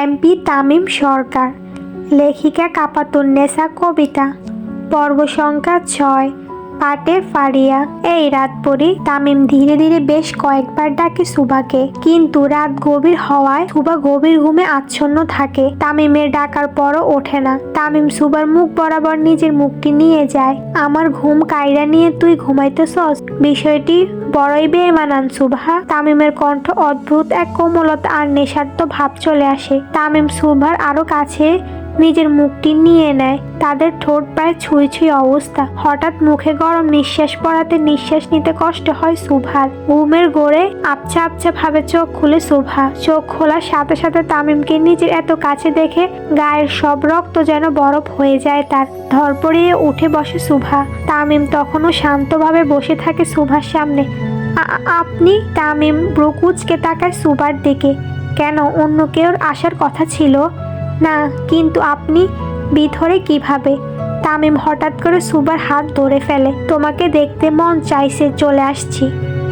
MP Tamim সরকার লেখিকা কাপাতুন্নেসা কবিতা পর্ব সংখ্যা ছয় পাটে ফারিয়া এই রাত পরি তামিম ধীরে ধীরে বেশ কয়েকবার ডাকে সুবাকে কিন্তু রাত গভীর হওয়ায় সুবা গভীর ঘুমে আচ্ছন্ন থাকে। তামিমের ডাকার পরও ওঠে না। তামিম সুবার মুখ বরাবর নিজের মুখটি নিয়ে যায়। আমার ঘুম কায়রা নিয়ে তুই ঘুমাইতেছস? বিষয়টি বড়ই বেমানান সুভা। তামিমের কণ্ঠ অদ্ভুত এক কোমলতা আর নেশার্ত ভাব চলে আসে। তামিম সুভার আরও কাছে নিজের মুখটি নিয়ে নেয়। তাদের ঠোঁট প্রায় ছুঁই ছুঁই অবস্থা। হঠাৎ মুখে গরম নিঃশ্বাস পড়াতে নিঃশ্বাস নিতে কষ্ট হয় সুভার। ঘুমের গোড়ে আবছা আবছা ভাবে চোখ খুলে সুভা। চোখ খোলার সাথে সাথে তামিমকে নিজের এত কাছে দেখে গায়ের সব রক্ত যেন বরফ হয়ে যায় তার। ধরপড়িয়ে উঠে বসে সুভা। তামিম তখনও শান্তভাবে বসে থাকে সুভার সামনে। আপনি? তামিম ব্রুকুচকে তাকায় সুভার দিকে। কেন? অন্য কেউ আসার কথা ছিল? না, কিন্তু আপনি ভিতরে কীভাবে? তামিম হঠাৎ করে সুবার হাত ধরে ফেলে। তোমাকে দেখতে মন চাইছে, চলে আসছি।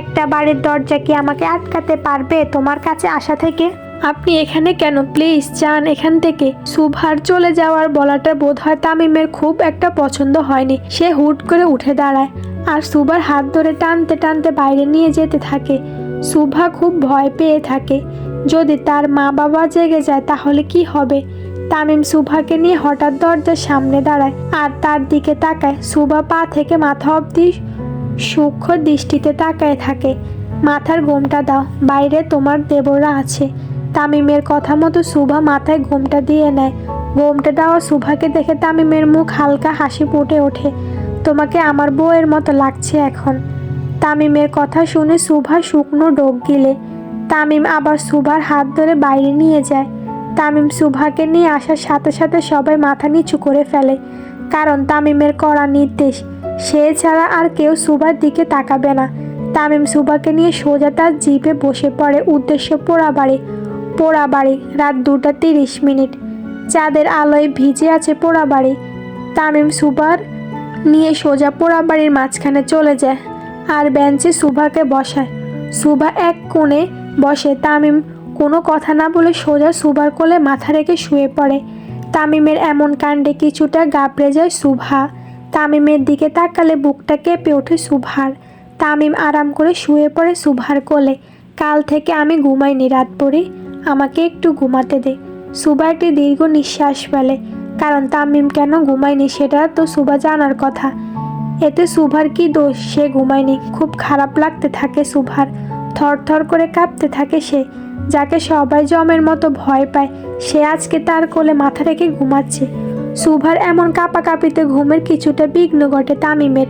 একটা বাড়ির দরজা কি আমাকে আটকাতে পারবে তোমার কাছে আসা থেকে? আপনি এখানে কেন? প্লিজ, যান এখান থেকে। সুভার চলে যাওয়ার বলাটা বোধ হয় তামিমের খুব একটা পছন্দ হয়নি। সে হুট করে উঠে দাঁড়ায় আর সুভার হাত ধরে টানতে টানতে বাইরে নিয়ে যেতে থাকে। সুভা খুব ভয় পেয়ে থাকে। যদি তার মা বাবা জেগে যায় তাহলে কি হবে? তামিম সুভাকে নিয়ে হঠাৎ দরজার সামনে দাঁড়ায় আর তার দিকে তাকায়। সুভা পা থেকে মাথা অবধি সূক্ষ্ম দৃষ্টিতে তাকায় থাকে। মাথার ঘোমটা দাও, বাইরে তোমার দেবরা আছে। তামিমের কথা মতো সুভা মাথায় ঘোমটা দিয়ে নেয়। ঘোমটা দেওয়া সুভাকে দেখে তামিমের মুখ হালকা হাসি ফুটে ওঠে। তোমাকে আমার বউয়ের মতো লাগছে এখন। তামিমের কথা শুনে সুভা শুকনো ডোক গিলে। তামিম আবার সুভার হাত ধরে বাইরে নিয়ে যায়। তামিম সুভাকে নিয়ে আসার সাথে সাথে সবাই মাথা নিচু করে ফেলে, কারণ তামিমের করা নির্দেশ, সে ছাড়া আর কেউ সুভার দিকে তাকাবে না। তামিম সুভাকে নিয়ে সোজা তার জিপে বসে পড়ে উদ্দেশ্য পোড়াবাড়ি পোড়াবাড়ি রাত দুটা তিরিশ মিনিট। চাঁদের আলোয় ভিজে আছে পোড়াবাড়ি তামিম সুভার নিয়ে সোজা পোড়াবাড়ির মাঝখানে চলে যায়, আর বেঞ্চে সুভাকে বসায়। সুভা এক কোণে বসে তামিম কোনো কথা না বলে সোজা সুভার কোলে মাথা রেখে শুয়ে পড়ে। তামিমের এমন কাণ্ডে কিছুটা গাবড়ে যায় সুভা। তামিমের দিকে তাকালে বুকটা কেঁপে ওঠে সুভার। তামিম আরাম করে শুয়ে পড়ে সুভার কোলে। কাল থেকে আমি ঘুমাইনি রাত পরে আমাকে একটু ঘুমাতে দে। সুভা একটি দীর্ঘ নিঃশ্বাস ফেলে, কারণ তামিম কেন ঘুমায়নি সেটা তো সুভা জানার কথা। এতে সুভার কি দোষ? সে ঘুমায়নি। খুব খারাপ লাগতে থাকে সুভার। থরথর করে কাঁপতে থাকে সে, যাকে সবাই জমের মতো ভয় পায়। সে আজকে তার কোলে মাথা রেখে ঘুমাচ্ছে। সুভার এমন কাঁপাকাঁপিতে ঘুমের কিছুটা বিঘ্ন ঘটে তামিমের।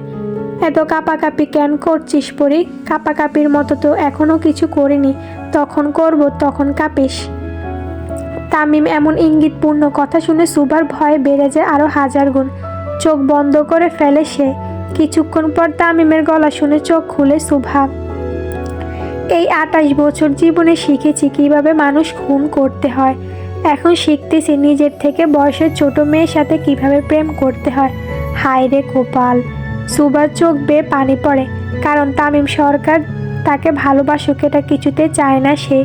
এত কাঁপাকাঁপি কেন করছিস পরি? কাঁপাকাঁপির মতো তো এখনও কিছু করিনি। তখন করব, তখন কাঁপিস। তামিম এমন ইঙ্গিতপূর্ণ কথা শুনে সুভার ভয় বেড়ে যায় আরও হাজার গুণ। চোখ বন্ধ করে ফেলে সে। কিছুক্ষণ পর তামিমের গলা শুনে চোখ খুলে সুভা এই আটাশ বছর জীবনে শিখেছি কীভাবে মানুষ খুন করতে হয়। এখন শিখতেছি নিজের থেকে বয়সের ছোট মেয়ের সাথে কীভাবে প্রেম করতে হয়। হায় রে গোপাল, সুবার চোখ বেয়ে পানি পড়ে, কারণ তামিম সরকার তাকে ভালোবাসুক এটা কিছুতে চায় না সে।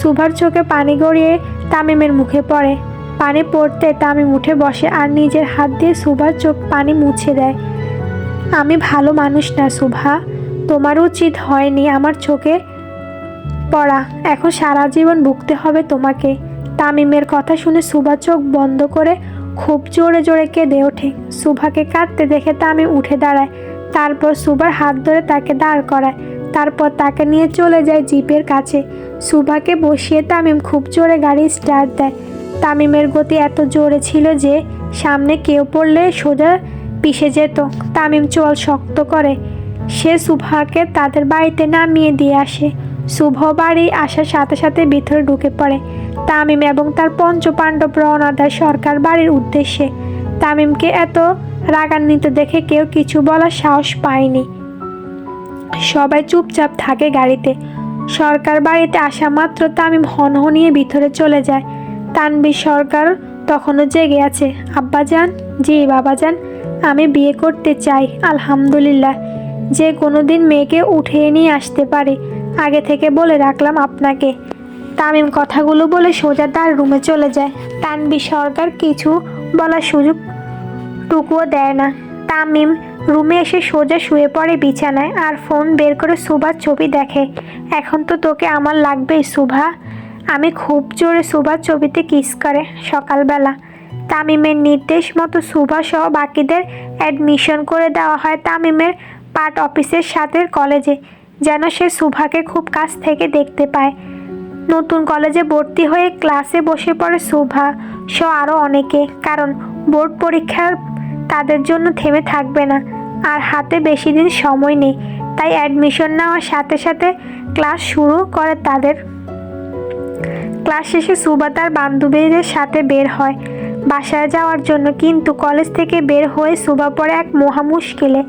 সুভার চোখে পানি গড়িয়ে তামিমের মুখে পড়ে। পানি পড়তে তামিম উঠে বসে আর নিজের হাত দিয়ে সুভার চোখ পানি মুছে দেয়। আমি ভালো মানুষ না সুভা, তোমার উচিত হয়নি আমার চোখে পড়া। এখন সারা জীবন ভুগতে হবে তোমাকে। তামিমের কথা শুনে সুভা চোখ বন্ধ করে খুব জোরে জোরে কেঁদে ওঠে। সুভাকে কাঁদতে দেখে তামিম উঠে দাঁড়ায়। তারপর সুভার হাত ধরে তাকে দাঁড় করায়। তারপর তাকে নিয়ে চলে যায় জিপের কাছে। সুভাকে বসিয়ে তামিম খুব জোরে গাড়ি স্টার্ট দেয়। তামিমের গতি এত জোরে ছিল যে সামনে কেউ পড়লে সোজা পিষে যেত। তামিম চল শক্ত করে। সে সুভাকে তাদের বাড়িতে নামিয়ে দিয়ে আসে। শুভ বাড়ি আসার সাথে সাথে ভিতরে ঢুকে পড়ে। তামিম এবং তার পঞ্চ পাণ্ডব দেয় সরকার বাড়ির উদ্দেশ্যে। তামিমকে এত রাগান্বিত দেখে কেউ কিছু বলার সাহস পায়নি। সবাই চুপচাপ থাকে গাড়িতে। সরকার বাড়িতে আসা মাত্র তামিম হনহনিয়ে ভিতরে চলে যায়। তানবীর সরকার তখনও জেগে আছে আব্বাজান জি বাবাজান আমি বিয়ে করতে চাই, আলহামদুলিল্লাহ। যে কোনো দিন মেয়েকে উঠিয়ে নিয়ে আসতে পারে আগে থেকে বলে রাখলাম আপনাকে। তামিম কথাগুলো বলে সোজা তার রুমে চলে যায়। তানবি সরকার কিছু বলার সুযোগ টুকুও দেয় না। তামিম রুমে এসে সোজা শুয়ে পড়ে বিছানায় আর ফোন বের করে সুভার ছবি দেখে। এখন তো তোকে আমার লাগবেই, সুভা। আমি খুব জোরে সুভার ছবিতে কিস করে সকালবেলা। তামিমের নির্দেশ মতো সুভা সহ বাকিদের অ্যাডমিশন করে দেওয়া হয় তামিমের পার্ট অফিসের সাথে কলেজে যেন সে সুভাকে খুব কাছ থেকে দেখতে পায়। নতুন কলেজে ভর্তি হয়ে ক্লাসে বসে পড়ে সুভা সহ আরও অনেকে, কারণ বোর্ড পরীক্ষার তাদের জন্য থেমে থাকবে না, আর হাতে বেশি দিন সময় নেই, তাই অ্যাডমিশন নেওয়ার সাথে সাথে ক্লাস শুরু করে তাদের। ক্লাস শেষে সুবা তার বান্ধবীদের সাথে বের হয়। বাসায় যাওয়ার জন্য কিন্তু কলেজ থেকে বের হয়ে সুবা পড়ে এক মহা মুশকিলে।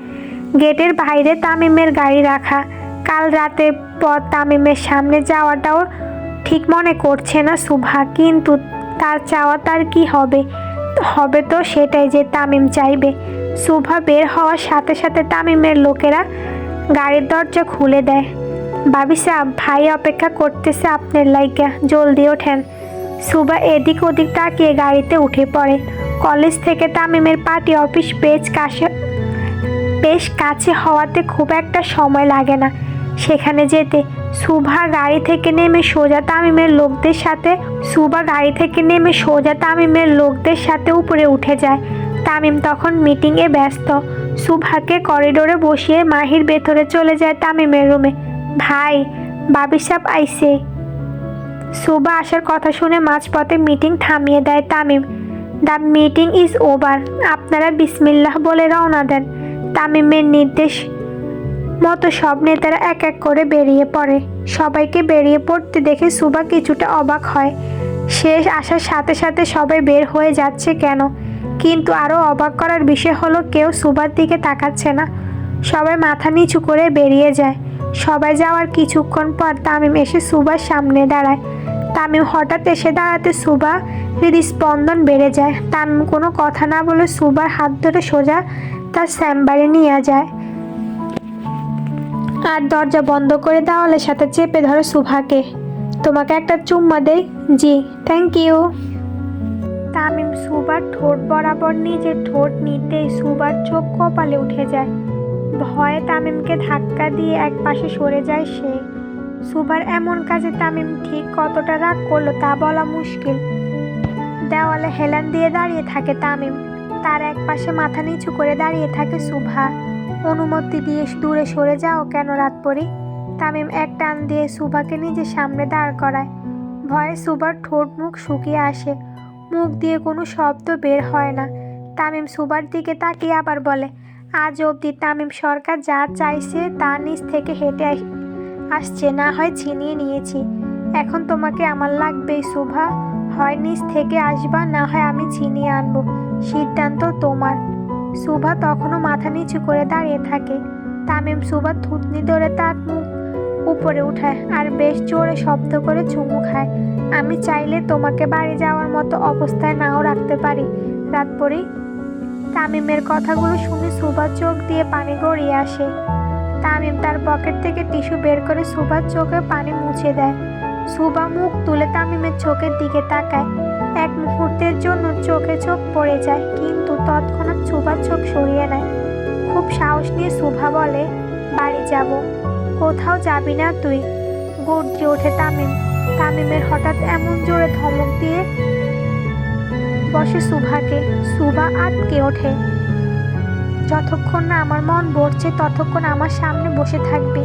গেটের বাইরে তামিমের গাড়ি রাখা কাল রাতের পর তামিমের সামনে যাওয়াটাও ঠিক মনে করছে না সুভা, কিন্তু তার চাওয়া তার কি হবে? হবে তো সেটাই যে তামিম চাইবে। সুভা বের হওয়ার সাথে সাথে তামিমের লোকেরা গাড়ির দরজা খুলে দেয়। ভাবি সাহেব, ভাই অপেক্ষা করতেছে আপনার লাইকা জলদি ওঠেন। সুবা এদিক ওদিক তাকিয়ে গাড়িতে উঠে পড়ে। কলেজ থেকে তামিমের পার্টি অফিস বেশ কাছে বেশ কাছে হওয়াতে খুব একটা সময় লাগে না। সেখানে যেতে। সুভা গাড়ি থেকে নেমে সোজা তামিমের লোকদের সাথে সুভা গাড়ি থেকে নেমে সোজা তামিমের লোকদের সাথে উপরে উঠে যায়। তামিম তখন মিটিংয়ে ব্যস্ত। সুভাকে করিডোরে বসিয়ে মাহির ভেতরে চলে যায় তামিমের রুমে ভাই, বাবি সাপ আইসে সুভা আসার কথা শুনে মাঝপথে মিটিং থামিয়ে দেয় Tamim. The meeting is over আপনারা বিসমিল্লাহ বলে রওনা দেন। তামিমের নির্দেশ মতো সব নেতারা এক এক করে বেরিয়ে পড়ে। সবাইকে বেরিয়ে পড়তে দেখে সুবা কিছুটা অবাক হয়। শেষ আসার সাথে সাথে সবাই বের হয়ে যাচ্ছে কেন? কিন্তু আরও অবাক করার বিষয় হলো কেউ সুবার দিকে তাকাচ্ছে না। সবাই মাথা নিচু করে বেরিয়ে যায়। সবাই যাওয়ার কিছুক্ষণ পর তামিম এসে সুবার সামনে দাঁড়ায়। তামিম হঠাৎ এসে দাঁড়াতে সুবা হৃদস্পন্দন বেড়ে যায়। তামিম কোনো কথা না বলে সুবার হাত ধরে সোজা তার চেম্বারে নিয়ে যায়। আর দরজা বন্ধ করে দেওয়ালের সাথে চেপে ধরে সুভাকে। তোমাকে একটা চুম্মা দেই? জি থ্যাংক ইউ তামিম সুবার ঠোঁট বরাবর নিজের ঠোঁট নিতেই সুবার চোখ কপালে উঠে যায়। ভয়ে তামিমকে ধাক্কা দিয়ে এক পাশে সরে যায় সে। সুবার এমন কাজে তামিম ঠিক কতটা রাগ করল তা বলা মুশকিল। দেওয়ালে হেলান দিয়ে দাঁড়িয়ে থাকে তামিম। তার এক পাশে মাথা নিচু করে দাঁড়িয়ে থাকে সুভা। অনুমতি দিয়ে দূরে সরে যাও কেন রাত পরি তামিম এক টান দিয়ে সুভাকে নিজের সামনে দাঁড় করায়। ভয়ে সুবার ঠোঁট মুখ শুকিয়ে আসে। মুখ দিয়ে কোনো শব্দ বের হয় না। তামিম সুবার দিকে তাকিয়ে আবার বলে, আজ অবধি তামিম সরকার যা চাইছে তা নিচ থেকে হেঁটে আস- আসছে, না হয় ছিনিয়ে নিয়েছি। এখন তোমাকে আমার লাগবেই সুভা। হয় নিচ থেকে আসবা, না হয় আমি ছিনিয়ে আনব। সিদ্ধান্ত তোমার। সুভা তখনও মাথা নিচু করে দাঁড়িয়ে থাকে। তামিম সুভার থুতনি ধরে তার মুখ উপরে উঠায় আর বেশ জোরে শব্দ করে চুমু খায়। আমি চাইলে তোমাকে বাড়ি যাওয়ার মতো অবস্থায় নাও রাখতে পারি। রাত পরি তামিমের কথাগুলো শুনে সুভার চোখ দিয়ে পানি গড়িয়ে আসে। তামিম তার পকেট থেকে টিস্যু বের করে সুভার চোখে পানি মুছে দেয়। সুভা মুখ তুলে তামিমের চোখের দিকে তাকায়। এক মুহূর্তের জন্য চোখে চোখ পড়ে যায়, কিন্তু তৎক্ষণাৎ সুভার চোখ সরিয়ে নেয়। খুব সাহস নিয়ে সুভা বলে, বাড়ি যাব। কোথাও যাবি না তুই? গর্জে ওঠে তামিম। তামিমের হঠাৎ এমন জোরে ধমক দিয়ে বসে সুভাকে। সুভা আটকে ওঠে। যতক্ষণ না আমার মন ভরছে, ততক্ষণ আমার সামনে বসে থাকবে।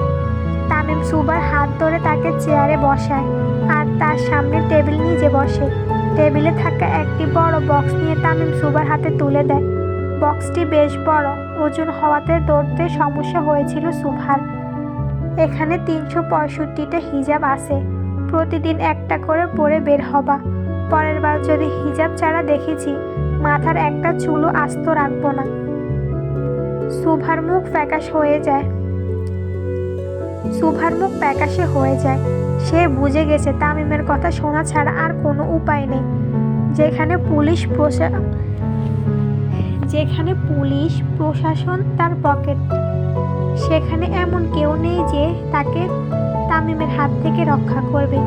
তামিম সুবার হাত ধরে তাকে চেয়ারে বসায় আর তার সামনে টেবিল নিজে বসে। টেবিলে থাকা একটি বড় বক্স নিয়ে তামিম সুবার হাতে তুলে দেয়। বক্সটি বেশ বড়, ওজন হওয়াতে দৌড়তে সমস্যা হয়েছিল সুভার। এখানে তিনশো পঁয়ষট্টিটা হিজাব আছে। প্রতিদিন একটা করে পরে বের হবা। পরের বার যদি হিজাব ছাড়া দেখেছি, মাথার একটা চুলও আস্ত রাখব না। সুভার মুখ ফ্যাকাশ হয়ে যায়। সুভার মুখ প্যাকাশে হয়ে যায়। সে বুঝে গেছে তামিমের কথা শোনা ছাড়া আর কোনো উপায় নেই। যেখানে পুলিশ প্রশা, যেখানে পুলিশ প্রশাসন তার পকেট, সেখানে এমন কেউ নেই যে তাকে তামিমের হাত থেকে রক্ষা করবে।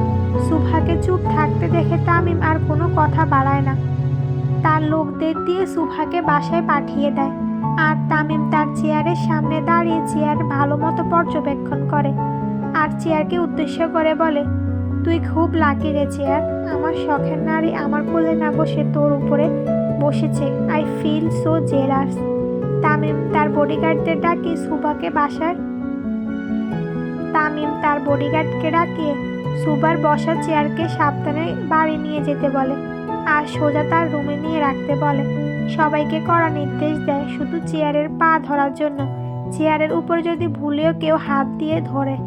সুভাকে চুপ থাকতে দেখে তামিম আর কোনো কথা বাড়ায় না। তার লোকদের দিয়ে সুভাকে বাসায় পাঠিয়ে দেয়। আর তামিম তার চেয়ারের সামনে দাঁড়িয়ে চেয়ার ভালো মতো পর্যবেক্ষণ করে আর চেয়ারকে উদ্দেশ্য করে বলে, তুই খুব লাকি রে চেয়ার, আমার শখের নারী আমার কোলে না বসে তোর উপরে বসেছে। I feel so jealous Tamim তার বডিগার্ডদের ডাকিয়ে সুভাকে বাসায়। তামিম তার বডিগার্ডকে ডাকিয়ে সুবার বসা চেয়ারকে সাবধানে বাড়ি নিয়ে যেতে বলে আর সোজা তার রুমে নিয়ে রাখতে বলে। সবাইকে কড়া নির্দেশ দেয় শুধু চেয়ারের পা ধরার জন্য। চেয়ারের উপর যদি ভুলেও কেউ হাত দিয়ে ধরে,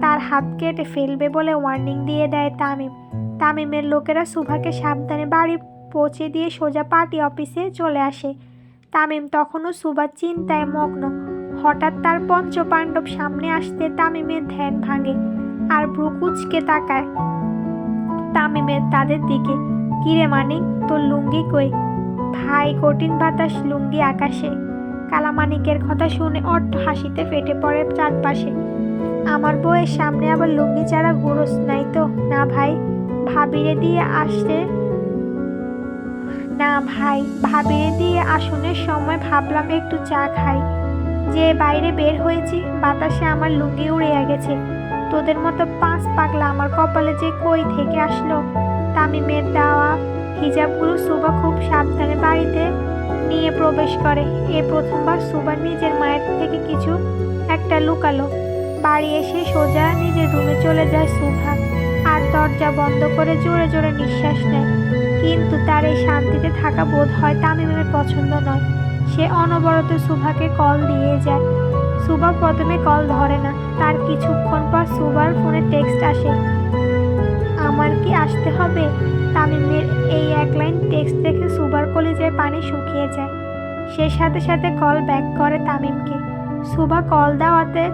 তার হাত কেটে ফেলবে বলে ওয়ার্নিং দিয়ে দেয় তামিম। তামিমের লোকেরা সুভাকে সাবধানে বাড়ি পৌঁছে দিয়ে সোজা পার্টি অফিসে চলে আসে। তামিম তখনও সুবার চিন্তায় মগ্ন। হঠাৎ তার পঞ্চপাণ্ডব সামনে আসতে তামিমের ধ্যান ভাঙে আর ব্রুকুচকে তাকায়। তামিমের তাদের দিকে, কিরে মানিক, তোর লুঙ্গি কই? ভাই কঠিন বাতাস, লুঙ্গি আকাশে। কালামানিকের কথা শুনে অট্ট হাসিতে ফেটে পড়ে চারপাশে। আমার বউয়ের সামনে আবার লুঙ্গি ছাড়া গুরস নাই তো। না ভাই, ভাবিরে দিয়ে আসতে না ভাই, ভাবিরে দিয়ে আসনের সময় ভাবলাম একটু চা খাই। যে বাইরে বের হয়েছি, বাতাসে আমার লুঙ্গি উড়িয়া গেছে। তোদের মতো পাঁচ পাগলা আমার কপালে যে কই থেকে আসলো? তামিমের দেওয়া হিজাবগুলো সুবা খুব সাবধানে বাড়িতে নিয়ে প্রবেশ করে। এ প্রথমবার সুবা নিজের মায়ের থেকে কিছু একটা লুকালো। বাড়ি এসে সোজা নিজের রুমে চলে যায় সুভা। আর দরজা বন্ধ করে জোরে জোরে নিঃশ্বাস নেয়। কিন্তু তার এই শান্তিতে থাকা বোধ হয় তামিমের পছন্দ নয়। সে অনবরত সুভাকে কল দিয়ে যায়। সুভা প্রথমে কল ধরে না। তার কিছুক্ষণ পর সুভার ফোনে টেক্সট আসে। আমার কি আসতে হবে? তামিমের এই এক লাইন টেক্সট দেখে সুভার কলিজায় পানি শুকিয়ে যায়। সে সাথে সাথে কল ব্যাক করে তামিমকে। সুভা কল দেওয়াতে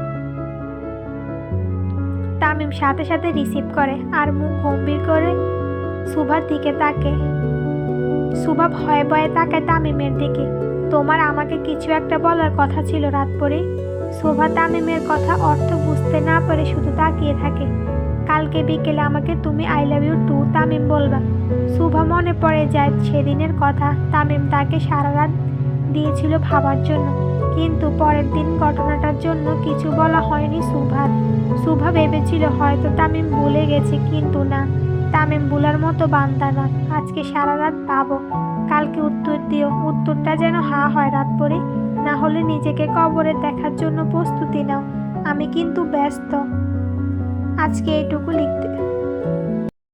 তামিম সাথে সাথে রিসিভ করে আর মুখ গম্ভীর করে সুভার দিকে তাকে। সুভা ভয়ে ভয়ে তাকায় তামিমের দিকে। তোমার আমাকে কিছু একটা বলার কথা ছিল রাত পরে শোভা তামিমের কথা অর্থ বুঝতে না পারে শুধু তাকিয়ে থাকে। কালকে বিকেলে আমাকে তুমি I love you too Tamim বলবা। শুভা মনে পড়ে যায় সেদিনের কথা, তামিম তাকে সারা রাত দিয়েছিল ভাবার জন্য। কিন্তু পরের দিন ঘটনাটার জন্য কিছু বলা হয়নি সুভার সুভা ভেবেছিল হয়তো তামিম ভুলে গেছে, কিন্তু না। তামিম ভুলার মতো বান্দা নয়। আজকে সারা রাত পাবো কালকে উত্তর দিও। উত্তরটা যেন হা হয় রাত পরে না হলে নিজেকে কবরে দেখার জন্য প্রস্তুতি নাও। আমি কিন্তু ব্যস্ত। আজকে এটুকু লিখতে।